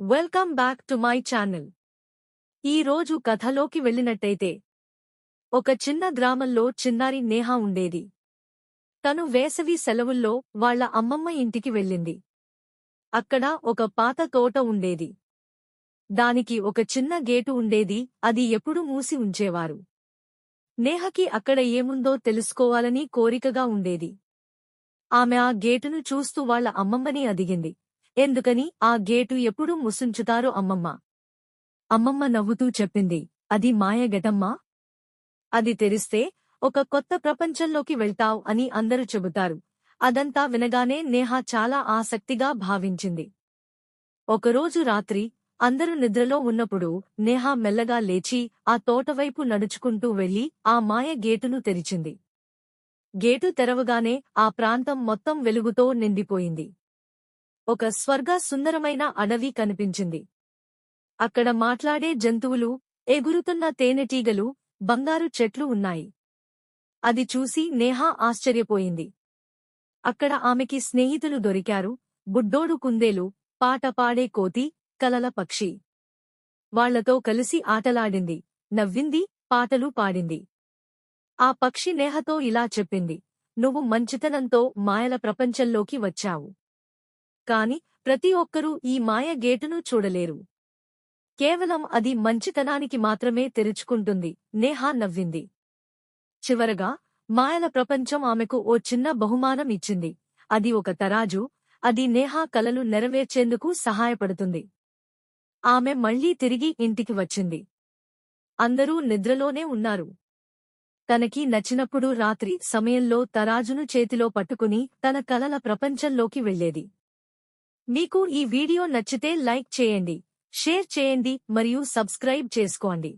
Welcome back to my channel ఈ రోజు కథలోకి వెళ్ళినట్టయితే ఒక చిన్న గ్రామంలో చిన్నారి నేహ ఉండేది. తను వేసవి సెలవుల్లో వాళ్ళ అమ్మమ్మ ఇంటికి వెళ్ళింది. అక్కడ ఒక పాత తోట ఉండేది. దానికి ఒక చిన్న గేటు ఉండేది అది ఎప్పుడూ మూసి ఉంచేవారు. నేహకి అక్కడ ఏముందో తెలుసుకోవాలని కోరికగా ఉండేది. ఆమె ఆ గేటును చూస్తూ వాళ్ళ అమ్మమ్మని అదిగింది ఎందుకని ఆ గేటు ఎప్పుడు ముసుంచుతారు అమ్మమ్మ. అమ్మమ్మ నవ్వుతూ చెప్పింది అది మాయగటమ్మా అది తెరిస్తే ఒక కొత్త ప్రపంచంలోకి వెళ్తావ్ అని అందరూ చెబుతారు. అదంతా వినగానే నేహ చాలా ఆసక్తిగా భావించింది. ఒకరోజు రాత్రి అందరూ నిద్రలో ఉన్నప్పుడు నేహ మెల్లగా లేచి ఆ తోటవైపు నడుచుకుంటూ వెళ్ళి ఆ మాయ గేటును తెరిచింది. గేటు తెరవగానే ఆ ప్రాంతం మొత్తం వెలుగుతో నిండిపోయింది. ఒక స్వర్గ సుందరమైన అడవి కనిపించింది. అక్కడ మాట్లాడే జంతువులు ఎగురుతున్న తేనెటీగలు బంగారు చెట్లు ఉన్నాయి. అది చూసి నేహా ఆశ్చర్యపోయింది. అక్కడ ఆమెకి స్నేహితులు దొరికారు బుడ్డోడు కుందేలు పాట పాడే కోతి కలల పక్షి. వాళ్ళతో కలిసి ఆటలాడింది నవ్వింది పాటలు పాడింది. ఆ పక్షి నేహతో ఇలా చెప్పింది నువ్వు మంచితనంతో మాయల ప్రపంచంలోకి వచ్చావు. కాని ప్రతి ఒక్కరూ ఈ మాయ గేటును చూడలేరు. కేవలం అది మంచితనానికి మాత్రమే తెరుచుకుంటుంది నేహా నవ్వింది. చివరగా మాయల ప్రపంచం ఆమెకు ఓ చిన్న బహుమానం ఇచ్చింది. అది ఒక తరాజు అది నేహా కలలు నెరవేర్చేందుకు సహాయపడుతుంది. ఆమె మళ్ళీ తిరిగి ఇంటికి వచ్చింది. అందరూ నిద్రలోనే ఉన్నారు. తనకి నచ్చినప్పుడు రాత్రి సమయంలో తరాజును చేతిలో పట్టుకుని తన కలల ప్రపంచంలోకి వెళ్ళేది మీకు ఈ వీడియో నచ్చితే లైక్ చేయండి షేర్ చేయండి మరియు సబ్స్క్రైబ్ చేసుకోండి.